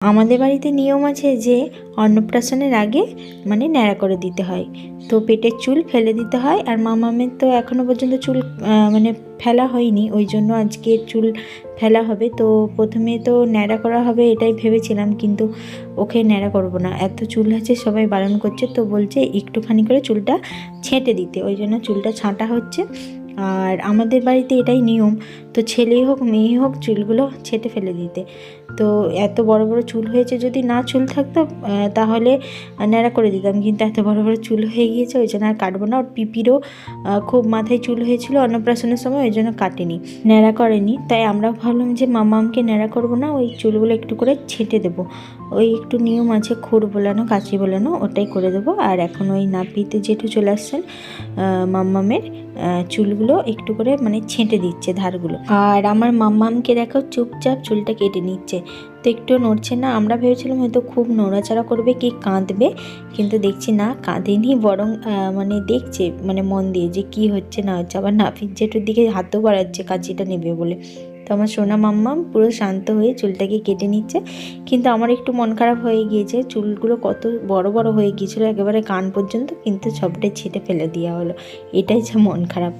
আমাদের বাড়িতে নিয়ম আছে যে অন্নপ্রাশনের আগে মানে ন্যাড়া করে দিতে হয়। তো পেটের চুল ফেলে দিতে হয় আর মামামের তো এখনও পর্যন্ত চুল মানে ফেলা হয়নি, ওই জন্য আজকে চুল ফেলা হবে। তো প্রথমে তো ন্যাড়া করা হবে এটাই ভেবেছিলাম, কিন্তু ওকে ন্যাড়া করব না। এত চুল আছে সবাই বারণ করছে, তো বলছে একটুখানি করে চুলটা ছেঁটে দিতে, ওই জন্য চুলটা ছাঁটা হচ্ছে। আর আমাদের বাড়িতে এটাই নিয়ম, তো ছেলেই হোক মেয়ে হোক, চুলগুলো ছেটে ফেলে দিতে। তো এত বড় বড় চুল হয়েছে যদি না চুল থাকতো তাহলে ন্যাড়া করে দিতাম। কিন্তু এত বড় বড় চুল হয়ে গিয়েছে, ওই জন্য আর কাটবো না। ওর পিপিরও খুব মাথায় চুল হয়েছিল অন্নপ্রাশনের সময়, ওই জন্য কাটেনি, ন্যাড়া করেনি। তাই আমরা ভাবলাম যে মামামকে ন্যাড়া করব না, ওই চুলগুলো একটু করে ছেঁটে দেবো। ওই একটু নিয়ম আছে, খুর বোলানো, কাঁচি বোলানো, ওটাই করে দেবো। আর এখন ওই নাপিতে জেঠু চলে আসছেন মাম্মামের চুলগুলো একটু করে মানে ছেঁটে দিচ্ছে ধারগুলো। আর আমার মাম্মামকে দেখো চুপচাপ চুলটা কেটে নিচ্ছে। তো একটু নড়ছে না, আমরা ভেবেছিলাম হয়তো খুব নড়াচড়া করবে, কি কাঁদবে, কিন্তু দেখছি না, কাঁদেনি, বরং মানে দেখছে মানে মন দিয়ে যে কি হচ্ছে না হচ্ছে। আবার নাফির জেঠুর দিকে হাতও বাড়াচ্ছে, কাঁচিটা নেবে বলে। তো আমার সোনা মাম্মা পুরো শান্ত হয়ে চুলটাকে কেটে নিচ্ছে। কিন্তু আমার একটু মন খারাপ হয়ে গিয়েছে। চুলগুলো কত বড় বড় হয়ে গিয়েছিল একেবারে কান পর্যন্ত, কিন্তু সবটাই ছেটে ফেলে দেওয়া হলো। এটাই যে মন খারাপ।